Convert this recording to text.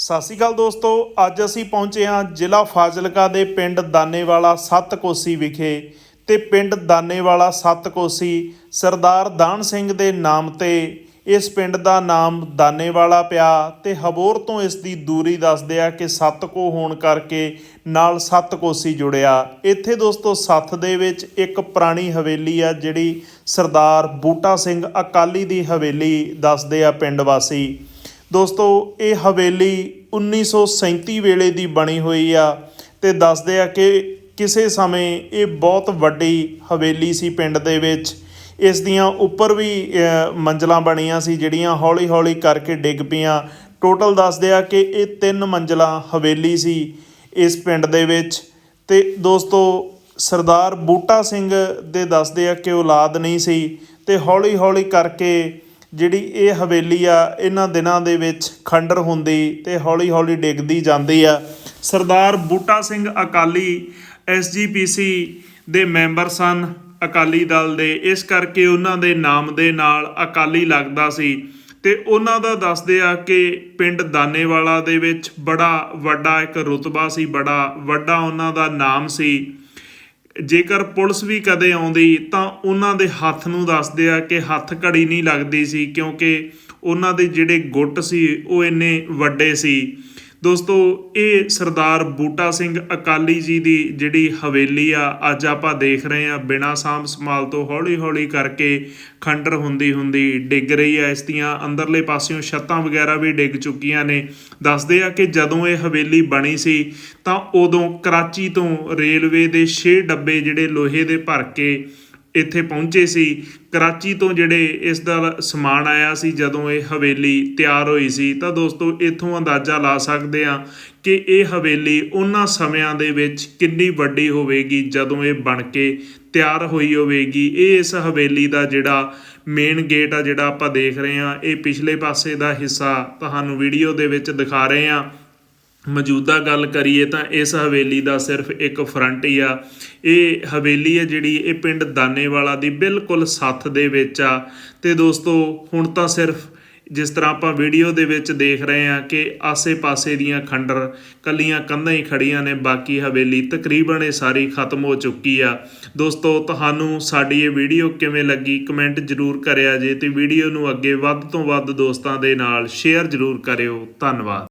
ਸਤਿ ਸ਼੍ਰੀ ਅਕਾਲ ਦੋਸਤੋ, ਅੱਜ ਅਸੀਂ ਪਹੁੰਚੇ ਹਾਂ ਜ਼ਿਲ੍ਹਾ ਫਾਜ਼ਿਲਕਾ ਦੇ ਪਿੰਡ ਦਾਨੇਵਾਲਾ ਸੱਤ ਕੋਸੀ ਵਿਖੇ ਤੇ ਪਿੰਡ ਦਾਨੇਵਾਲਾ ਸੱਤ ਕੋਸੀ ਸਰਦਾਰ ਦਾਨ ਸਿੰਘ ਦੇ ਨਾਮ ਤੇ ਇਸ ਪਿੰਡ ਦਾ ਨਾਮ ਦਾਨੇਵਾਲਾ ਪਿਆ ਤੇ ਹਬੋਰ ਤੋਂ ਇਸ ਦੀ ਦੂਰੀ ਦੱਸਦੇ ਆ ਕਿ ਸੱਤ ਕੋ ਹੋਣ ਕਰਕੇ ਨਾਲ ਸੱਤ ਕੋਸੀ ਜੁੜਿਆ। ਇੱਥੇ ਦੋਸਤੋ ਸੱਤ ਦੇ ਵਿੱਚ ਇੱਕ ਪੁਰਾਣੀ ਹਵੇਲੀ ਆ ਜਿਹੜੀ ਸਰਦਾਰ ਬੂਟਾ ਸਿੰਘ ਅਕਾਲੀ ਦੀ ਹਵੇਲੀ ਦੱਸਦੇ ਆ ਪਿੰਡ ਵਾਸੀ। ਦੋਸਤੋ ਇਹ ਹਵੇਲੀ 1937 ਵੇਲੇ ਦੀ ਬਣੀ ਹੋਈ ਆ ਤੇ ਦੱਸਦੇ ਆ ਕਿ ਕਿਸੇ ਸਮੇਂ ਇਹ ਬਹੁਤ ਵੱਡੀ ਹਵੇਲੀ ਸੀ ਪਿੰਡ ਦੇ ਵਿੱਚ। ਇਸ ਦੀਆਂ ਉੱਪਰ ਵੀ ਅ, ਮੰਜ਼ਲਾਂ ਬਣੀਆਂ ਸੀ ਜਿਹੜੀਆਂ ਹੌਲੀ-ਹੌਲੀ ਕਰਕੇ ਡਿੱਗ ਪਈਆਂ। ਟੋਟਲ ਦੱਸਦੇ ਆ ਕਿ ਇਹ ਤਿੰਨ ਮੰਜ਼ਲਾਂ ਹਵੇਲੀ ਸੀ ਇਸ ਪਿੰਡ ਦੇ ਵਿੱਚ। ਤੇ ਦੋਸਤੋ ਸਰਦਾਰ ਬੂਟਾ ਸਿੰਘ ਦੇ ਦੱਸਦੇ ਆ ਕਿ ਔਲਾਦ ਨਹੀਂ ਸੀ ਤੇ ਹੌਲੀ-ਹੌਲੀ ਕਰਕੇ ਜਿਹੜੀ ਇਹ ਹਵੇਲੀ ਆ, ਇਹਨਾਂ ਦਿਨਾਂ ਦੇ ਵਿੱਚ ਖੰਡਰ ਹੁੰਦੀ ਤੇ ਹੌਲੀ-ਹੌਲੀ ਡਿੱਗਦੀ ਜਾਂਦੀ ਆ। ਸਰਦਾਰ ਬੂਟਾ ਸਿੰਘ ਅਕਾਲੀ ਐਸਜੀਪੀਸੀ ਦੇ ਮੈਂਬਰ ਸਨ, ਅਕਾਲੀ ਦਲ ਦੇ। ਇਸ ਕਰਕੇ ਉਹਨਾਂ ਦੇ ਨਾਮ ਦੇ ਨਾਲ ਅਕਾਲੀ ਲੱਗਦਾ ਸੀ। ਤੇ ਉਹਨਾਂ ਦਾ ਦੱਸਦੇ ਆ ਕਿ ਪਿੰਡ ਦਾਨੇਵਾਲਾ ਦੇ ਵਿੱਚ ਬੜਾ ਵੱਡਾ ਇੱਕ ਰੁਤਬਾ ਸੀ, ਬੜਾ ਵੱਡਾ ਉਹਨਾਂ ਦਾ ਨਾਮ ਸੀ। ਜੇਕਰ ਪੁਲਿਸ ਵੀ ਕਦੇ ਆਉਂਦੀ ਤਾਂ ਉਹਨਾਂ ਦੇ ਹੱਥ ਨੂੰ ਦੱਸਦੇ ਆ ਕਿ ਹੱਥ ਘੜੀ ਨਹੀਂ ਲੱਗਦੀ ਸੀ ਕਿਉਂਕਿ ਉਹਨਾਂ ਦੇ ਜਿਹੜੇ ਗੁੱਟ ਸੀ ਉਹ ਇੰਨੇ ਵੱਡੇ ਸੀ। ਦੋਸਤੋ, ਇਹ ਸਰਦਾਰ ਬੂਟਾ ਸਿੰਘ ਅਕਾਲੀ ਜੀ ਦੀ ਜਿਹੜੀ ਹਵੇਲੀ ਆ, ਅੱਜ ਆਪਾਂ ਦੇਖ ਰਹੇ ਆ ਬਿਨਾ ਸਾਂਭ ਸੰਭਾਲ ਤੋਂ ਹੌਲੀ ਹੌਲੀ ਕਰਕੇ ਖੰਡਰ ਹੁੰਦੀ ਹੁੰਦੀ ਡਿੱਗ ਰਹੀ ਆ। ਇਸ ਦੀਆਂ ਅੰਦਰਲੇ ਪਾਸਿਓਂ ਛੱਤਾਂ ਵਗੈਰਾ ਵੀ ਡਿੱਗ ਚੁੱਕੀਆਂ ਨੇ। ਦੱਸਦੇ ਆ ਕਿ ਜਦੋਂ ਇਹ ਹਵੇਲੀ ਬਣੀ ਸੀ, ਤਾਂ ਉਦੋਂ ਕਰਾਚੀ ਤੋਂ ਰੇਲਵੇ ਦੇ 6 ਡੱਬੇ ਜਿਹੜੇ ਲੋਹੇ ਦੇ ਭਰ ਕੇ ਇੱਥੇ ਪਹੁੰਚੇ ਸੀ। ਕਰਾਚੀ ਤੋਂ ਜਿਹੜੇ ਇਸ ਦਾ ਸਮਾਨ ਆਇਆ ਸੀ, ਜਦੋਂ ਇਹ ਹਵੇਲੀ ਤਿਆਰ ਹੋਈ ਸੀ, ਤਾਂ ਦੋਸਤੋ ਇੱਥੋਂ ਅੰਦਾਜ਼ਾ ਲਾ ਸਕਦੇ ਆ ਕਿ ਇਹ ਹਵੇਲੀ ਉਹਨਾਂ ਸਮਿਆਂ ਦੇ ਵਿੱਚ ਕਿੰਨੀ ਵੱਡੀ ਹੋਵੇਗੀ, ਜਦੋਂ ਇਹ ਬਣ ਕੇ ਤਿਆਰ ਹੋਈ ਹੋਵੇਗੀ। ਇਹ ਇਸ ਹਵੇਲੀ ਦਾ ਜਿਹੜਾ ਮੇਨ ਗੇਟ ਆ, ਜਿਹੜਾ ਆਪਾਂ ਦੇਖ ਰਹੇ ਆ ਇਹ ਪਿਛਲੇ ਪਾਸੇ ਦਾ ਹਿੱਸਾ ਤੁਹਾਨੂੰ ਵੀਡੀਓ ਦੇ ਵਿੱਚ ਦਿਖਾ ਰਹੇ ਆ ਮੌਜੂਦਾ ਗੱਲ ਕਰੀਏ ਤਾਂ ਇਸ ਹਵੇਲੀ ਦਾ ਸਿਰਫ ਇੱਕ ਫਰੰਟ ਹੀ ਆ। ਇਹ ਹਵੇਲੀ ਹੈ ਜਿਹੜੀ ਇਹ ਪਿੰਡ ਦਾਨੇਵਾਲਾ ਦੀ ਬਿਲਕੁਲ ਸੱਥ ਦੇ ਵਿੱਚ ਆ। ਤੇ ਦੋਸਤੋ, ਹੁਣ ਤਾਂ ਸਿਰਫ ਜਿਸ ਤਰ੍ਹਾਂ ਆਪਾਂ ਵੀਡੀਓ ਦੇ ਵਿੱਚ ਦੇਖ ਰਹੇ ਹਾਂ ਕਿ ਆਸੇ-ਪਾਸੇ ਦੀਆਂ ਖੰਡਰ ਕੱਲੀਆਂ ਕੰਧਾਂ ਹੀ ਖੜੀਆਂ ਨੇ, ਬਾਕੀ ਹਵੇਲੀ ਤਕਰੀਬਨ ਇਹ ਸਾਰੀ ਖਤਮ ਹੋ ਚੁੱਕੀ ਆ। ਦੋਸਤੋ, ਤੁਹਾਨੂੰ ਸਾਡੀ ਇਹ ਵੀਡੀਓ ਕਿਵੇਂ ਲੱਗੀ ਕਮੈਂਟ ਜ਼ਰੂਰ ਕਰਿਆ ਜੇ ਤੇ ਵੀਡੀਓ ਨੂੰ ਅੱਗੇ ਵੱਧ ਤੋਂ ਵੱਧ ਦੋਸਤਾਂ ਦੇ ਨਾਲ ਸ਼ੇਅਰ ਜ਼ਰੂਰ ਕਰਿਓ। ਧੰਨਵਾਦ।